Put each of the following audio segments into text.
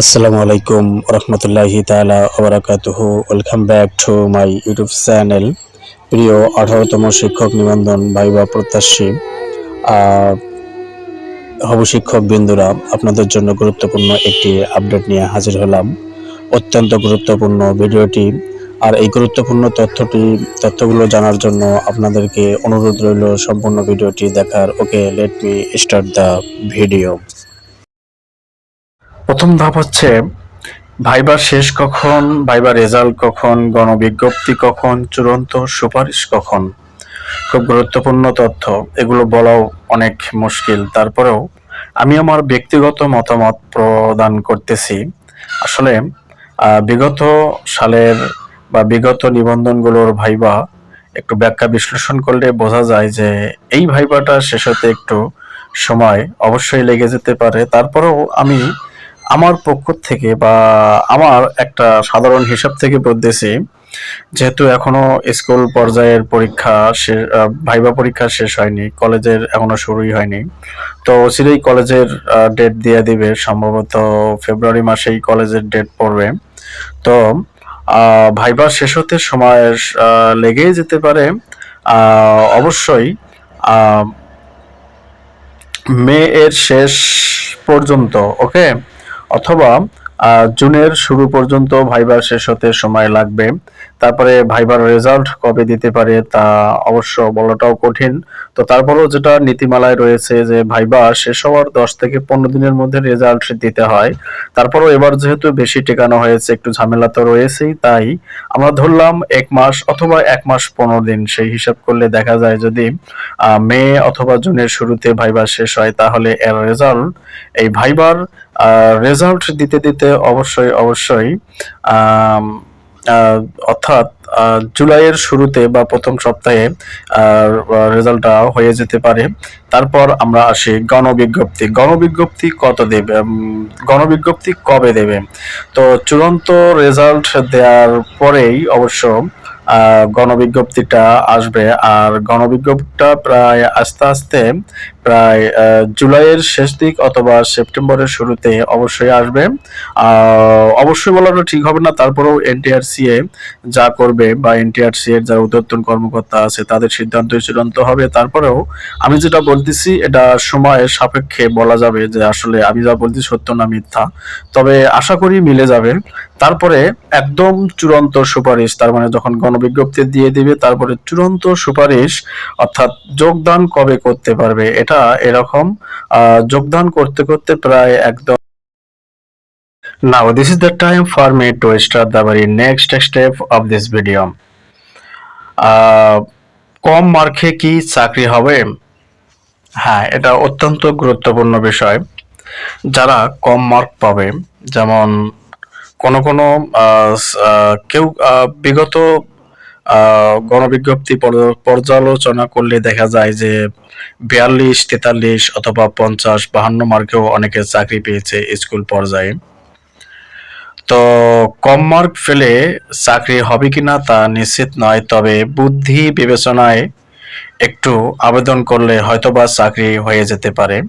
আসসালামু আলাইকুম রহমতুল্লাহি তালা ওবরাকাতুহু welcome back to my YouTube channel প্রিয় আঠারোতম শিক্ষক নিবন্ধন ভাই বা প্রত্যাশী হব শিক্ষক বিন্দুরা, আপনাদের জন্য গুরুত্বপূর্ণ একটি আপডেট নিয়ে হাজির হলাম। অত্যন্ত গুরুত্বপূর্ণ ভিডিওটি, আর এই গুরুত্বপূর্ণ তথ্যটি, তথ্যগুলো জানার জন্য আপনাদেরকে অনুরোধ রইল সম্পূর্ণ ভিডিওটি দেখার। Okay let me start the video প্রথম ধাপ হচ্ছে ভাইবার শেষ কখন, ভাইবার রেজাল্ট কখন, গণবিজ্ঞপ্তি কখন, চূড়ান্ত সুপারিশ কখন? খুব গুরুত্বপূর্ণ তথ্য। এগুলো বলাও অনেক মুশকিল। তারপরেও আমি আমার ব্যক্তিগত মতামত প্রদান করতেছি। আসলে বিগত সালের বা বিগত নিবন্ধনগুলোর ভাইবা একটু ব্যাখ্যা বিশ্লেষণ করলে বোঝা যায় যে এই ভাইবাটা শেষ হতে একটু সময় অবশ্যই লেগে যেতে পারে। তারপরেও আমি আমার পক্ষ থেকে বা আমার একটা সাধারণ হিসাব থেকে বলতেছি, যেহেতু এখনও স্কুল পর্যায়ের পরীক্ষা শেষ ভাইবা পরীক্ষা শেষ হয়নি, কলেজের এখনও শুরুই হয়নি। তো অচিরেই কলেজের ডেট দিয়ে দিবে, সম্ভবত ফেব্রুয়ারি মাসেই কলেজের ডেট পড়বে। তো ভাইবা শেষ হতে সময় লেগেই যেতে পারে। অবশ্যই মে এর শেষ পর্যন্ত, ওকে? অথবা জুনের শুরু পর্যন্ত ভাইবার শেষ হতে সময় লাগবে। তারপরে ভাইবার রেজাল্ট কবে দিতে পারে তা অবশ্য বলাটাও কঠিন। তো তারপরেও যেটা নীতিমালায় রয়েছে যে ভাইবা শেষ হওয়ার দশ থেকে পনেরো দিনের মধ্যে রেজাল্ট দিতে হয়। তারপরেও এবার যেহেতু বেশি টেকানো হয়েছে, একটু ঝামেলা তো রয়েছেই, তাই আমরা ধরলাম এক মাস অথবা এক মাস পনেরো দিন, সেই হিসাব করলে দেখা যায় যদি মে অথবা জুনের শুরুতে ভাইবা শেষ হয়, তাহলে এর রেজাল্ট এই ভাইবার রেজাল্ট দিতে দিতে অবশ্যই অবশ্যই অর্থাৎ জুলাইয়ের শুরুতে বা প্রথম সপ্তাহে রেজাল্টটা হয়ে যেতে পারে। তারপর আমরা আসি গণবিজ্ঞপ্তি। গণবিজ্ঞপ্তি কত দেবে? গণবিজ্ঞপ্তি কবে দেবে? তো চূড়ান্ত রেজাল্ট দেওয়ার পরেই অবশ্য গণবিজ্ঞপ্তিটা আসবে। আর গণবিজ্ঞপ্তিটা প্রায় আস্তে আস্তে প্রায় জুলাইয়ের শেষ দিক অথবা সেপ্টেম্বরের শুরুতে অবশ্যই আসবে। অবশ্যই বলাটা ঠিক হবে না, তারপরেও এনটিআরসি এ যা করবে বা এনটিআরসি এর যারা উদ্যোতন কর্মকর্তা আছে, তাদের সিদ্ধান্তই চূড়ান্ত হবে। তারপরেও আমি যেটা বলতেছি, এটা সময়ের সাপেক্ষে বলা যাবে যে আসলে আমি যা বলছি সত্য না মিথ্যা। তবে আশা করি মিলে যাবে। তারপরে একদম চূড়ান্ত সুপারিশ, তার মানে যখন গণবিজ্ঞপ্তি দিয়ে দিবে, তারপরে চূড়ান্ত সুপারিশ, অর্থাৎ যোগদান কবে করতে পারবে, এটা এরকম যোগদান করতে করতে প্রায় একদম Now, this is the time for me to start the very next step of this video. কম মার্কে কি চাকরি হবে হ্যাঁ এটা অত্যন্ত গুরুত্বপূর্ণ বিষয় যারা কম মার্ক পাবে, যেমন কোন কোন কেউ বিগত গণবিজ্ঞপ্তি পর- পর্যালোচনা করলে দেখা যায় যে বিয়াল্লিশ, তেতাল্লিশ অথবা পঞ্চাশ, বাহান্ন মার্কেও অনেকে চাকরি পেয়েছে স্কুল পর্যায়ে। তো কম মার্ক ফেলে চাকরি হবে কিনা তা নিশ্চিত নয়, তবে বুদ্ধি বিবেচনায় একটু আবেদন করলে হয়তোবা চাকরি হয়ে যেতে পারে।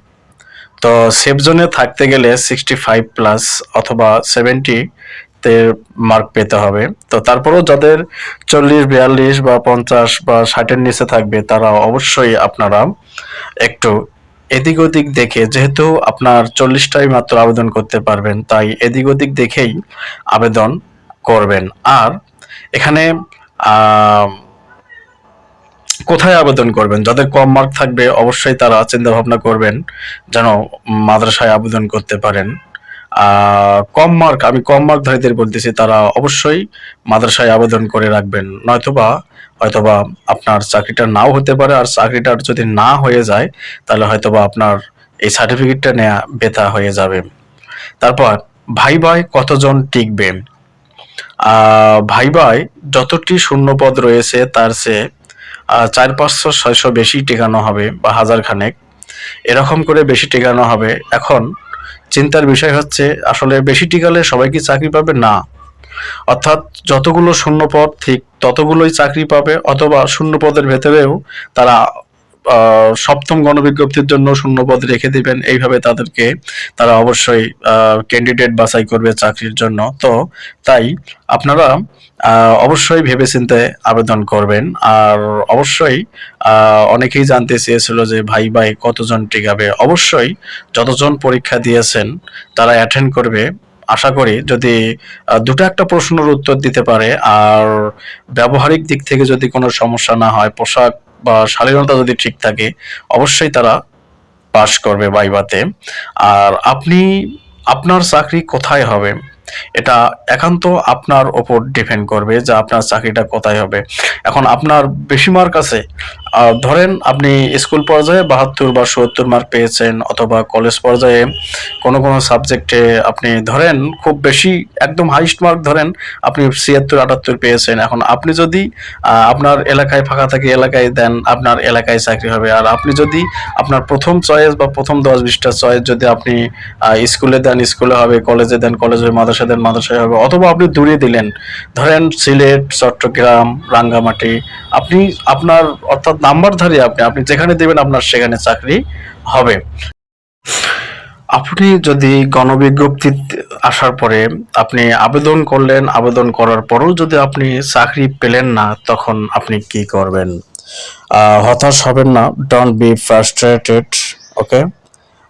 তো সেফ জোনে থাকতে গেলে সিক্সটি ফাইভ প্লাস অথবা সেভেন্টি তে মার্ক পেতে হবে। তো তারপরেও যাদের চল্লিশ, বিয়াল্লিশ বা পঞ্চাশ বা ষাটের নিচে থাকবে, তারা অবশ্যই আপনারা একটু এদিক ওদিক দেখে, যেহেতু আপনার চল্লিশটাই মাত্র আবেদন করতে পারবেন, তাই এদিক ওদিক দেখেই আবেদন করবেন। আর এখানে কোথায় আবেদন করবেন? যাদের কম মার্ক থাকবে, অবশ্যই তারা চিন্তা ভাবনা করবেন যেন মাদ্রাসায় আবেদন করতে পারেন। কম মার্ক আমি কম মার্ক মার্কধারীদের বলতেছি, তারা অবশ্যই মাদ্রাসায় আবেদন করে রাখবেন। নয়তোবা, হয়তোবা আপনার চাকরিটা নাও হতে পারে, আর চাকরিটা যদি না হয়ে যায়, তাহলে হয়তোবা আপনার এই সার্টিফিকেটটা নেওয়া বেতা হয়ে যাবে। তারপর ভাই ভাই কতজন টিকবেন? ভাই ভাই যতটি শূন্যপদ রয়েছে, তার চেয়ে চার পাঁচশো, ছয়শো বেশি টেকানো হবে বা হাজার খানেক। এরকম করে বেশি টেকানো হবে। এখন চিন্তার বিষয় হচ্ছে, আসলে বেশি টিকালে সবাই কি চাকরি পাবে? না। অর্থাৎ যতগুলো শূন্য পদ ঠিক ততগুলোই চাকরি পাবে, অথবা শূন্য পদের ভেতরেও তারা সপ্তম গণবিজ্ঞপ্তির জন্য শূন্যপদ রেখে দিবেন। এইভাবে তাদেরকে তারা অবশ্যই ক্যান্ডিডেট বাছাই করবে চাকরির জন্য। তো তাই আপনারা অবশ্যই ভেবেচিন্তে আবেদন করবেন। আর অবশ্যই অনেকেই জানতে চেয়েছিল যে ভাই ভাই কতজন টিকাবে? অবশ্যই যতজন পরীক্ষা দিয়েছেন তারা অ্যাটেন্ড করবে। আশা করি যদি দুটো একটা প্রশ্নের উত্তর দিতে পারে। আর ব্যবহারিক দিক থেকে যদি কোনো সমস্যা না হয়, পোশাক বা শালীনতা যদি ঠিক থাকে, অবশ্যই তারা পাশ করবে বাইবাতে। আর আপনি, আপনার চাকরি কোথায় হবে? এটা একান্ত আপনার ওপর ডিপেন্ড করবে যে আপনার চাকরিটা কোথায় হবে। এখন আপনার বেশি মার্ক আছে ধরেন আপনি স্কুল পর্যায়ে বাহাত্তর বা সত্তর মার্ক পেয়েছেন অথবা কলেজ পর্যায়ে কোনো কোনো সাবজেক্টে আপনি ধরেন খুব বেশি একদম হাইস্ট মার্ক ধরেন আপনি ছিয়াত্তর, আটাত্তর পেয়েছেন। এখন আপনি যদি আপনার এলাকায় ফাঁকা থাকে এলাকায় দেন, আপনার এলাকায় চাকরি হবে। আর আপনি যদি আপনার প্রথম চয়েস বা প্রথম দশ বিশটা চয়েস যদি আপনি স্কুলে দেন স্কুলে হবে কলেজে দেন কলেজে হবে মাদ্রাসা দেন, মাদ্রাসায় হবে, অথবা আপনি দূরে দিলেন, ধরেন সিলেট, চট্টগ্রাম, রাঙ্গামাটি, আপনি আপনার অর্থাৎ নাম্বারধারী আপনি আপনি যেখানে দেবেন আপনার সেখানে চাকরি হবে। আপনি যদি গণবিজ্ঞপ্তি আসার পরে আপনি আবেদন করলেন, আবেদন করার পরেও যদি আপনি চাকরি পেলেন না, তখন আপনি কি করবেন? হতাশ হবেন না ডোন্ট বি ফ্রাস্ট্রেটেড ওকে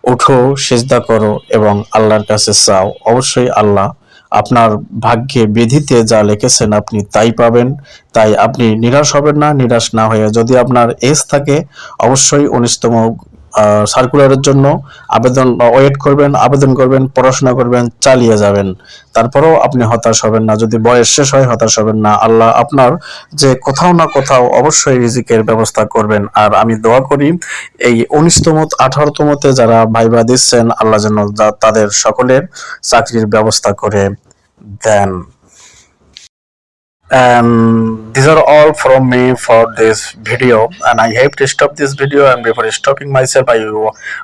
উঠো, সেজদা করো এবং আল্লাহর কাছে চাও। অবশ্যই আল্লাহ আপনার ভাগ্যে বিধিতে যা লিখেছেন আপনি তাই পাবেন। তাই আপনি নিরাশ হবেন না, নিরাশ না হয়ে যদি আপনার এস থাকে, অবশ্যই উনিশতম সার্কুলারের জন্য আবেদন ওয়েট করবেন, আবেদন করবেন, পড়াশোনা করবেন, চালিয়ে যাবেন। তারপরেও আপনি হতাশ হবেন না। যদি বয়স শেষ হয়, হতাশ হবেন না। আল্লাহ আপনার যে কোথাও না কোথাও অবশ্যই রিজিকের ব্যবস্থা করবেন। আর আমি দোয়া করি, এই উনিশতম আঠারোতমতে যারা ভাইবা দিচ্ছেন, আল্লাহ যেন তাদের সকলের চাকরির ব্যবস্থা করে দেন। And these are all from me for this video and i have to stop this video and before stopping myself i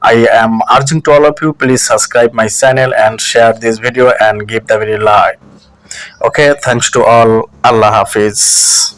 i am urging to all of you please subscribe my channel and share this video and give the very like okay thanks to all allah hafiz